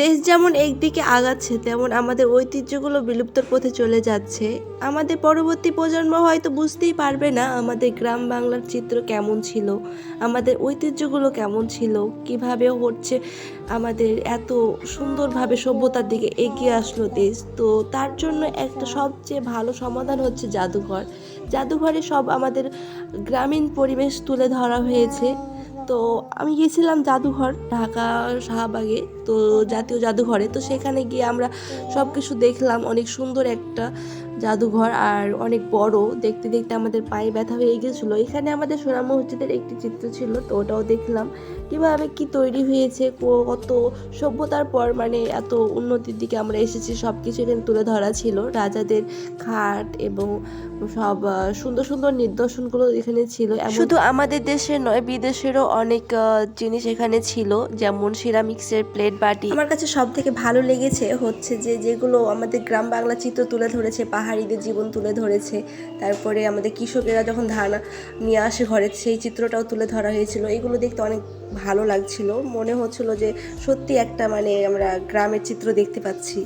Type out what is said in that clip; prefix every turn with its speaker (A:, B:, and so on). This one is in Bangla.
A: দেশ যেমন একদিকে আগাচ্ছে, তেমন আমাদের ঐতিহ্যগুলো বিলুপ্তর পথে চলে যাচ্ছে। আমাদের পরবর্তী প্রজন্ম হয়তো বুঝতেই পারবে না আমাদের গ্রাম বাংলার চিত্র কেমন ছিল, আমাদের ঐতিহ্যগুলো কেমন ছিল, কীভাবে হচ্ছে আমাদের এত সুন্দরভাবে সভ্যতার দিকে এগিয়ে আসলো দেশ। তো তার জন্য একটা সবচেয়ে ভালো সমাধান হচ্ছে জাদুঘর। জাদুঘরে সব আমাদের গ্রামীণ পরিবেশ তুলে ধরা হয়েছে। তো আমি গিয়েছিলাম জাদুঘর, ঢাকা শাহবাগে, তো জাতীয় জাদুঘরে। তো সেখানে গিয়ে আমরা সব কিছু দেখলাম, অনেক সুন্দর একটা জাদুঘর আর অনেক বড়। দেখতে দেখতে আমাদের পায়ে ব্যথা হয়ে গেছিল এখানে আমাদের সোনা মসজিদের একটি চিত্র ছিল, তো ওটাও দেখলাম। কীভাবে কি তৈরি হয়েছে কো- কত সভ্যতার পর মানে এত উন্নতির দিকে আমরা এসেছি সব কিছু এখানে তুলে ধরা ছিল। রাজাদের খাট এবং সব সুন্দর সুন্দর নিদর্শনগুলো এখানে ছিল। শুধু আমাদের দেশের নয় বিদেশেরও অনেক জিনিস এখানে ছিল। যেমন সিরামিক্সের প্লেট বাটি। আমার কাছে সব থেকে ভালো লেগেছে হচ্ছে যে যেগুলো আমাদের গ্রাম বাংলা চিত্র তুলে ধরেছে পাহাড়িদের জীবন তুলে ধরেছে তারপরে আমাদের কৃষকেরা যখন ধান নিয়ে আসে ঘরে সেই চিত্রটাও তুলে ধরা হয়েছিল। এগুলো দেখতে অনেক ভালো লাগছিল। মনে হচ্ছিল যে সত্যি একটা মানে আমরা গ্রামের চিত্র দেখতে পাচ্ছি।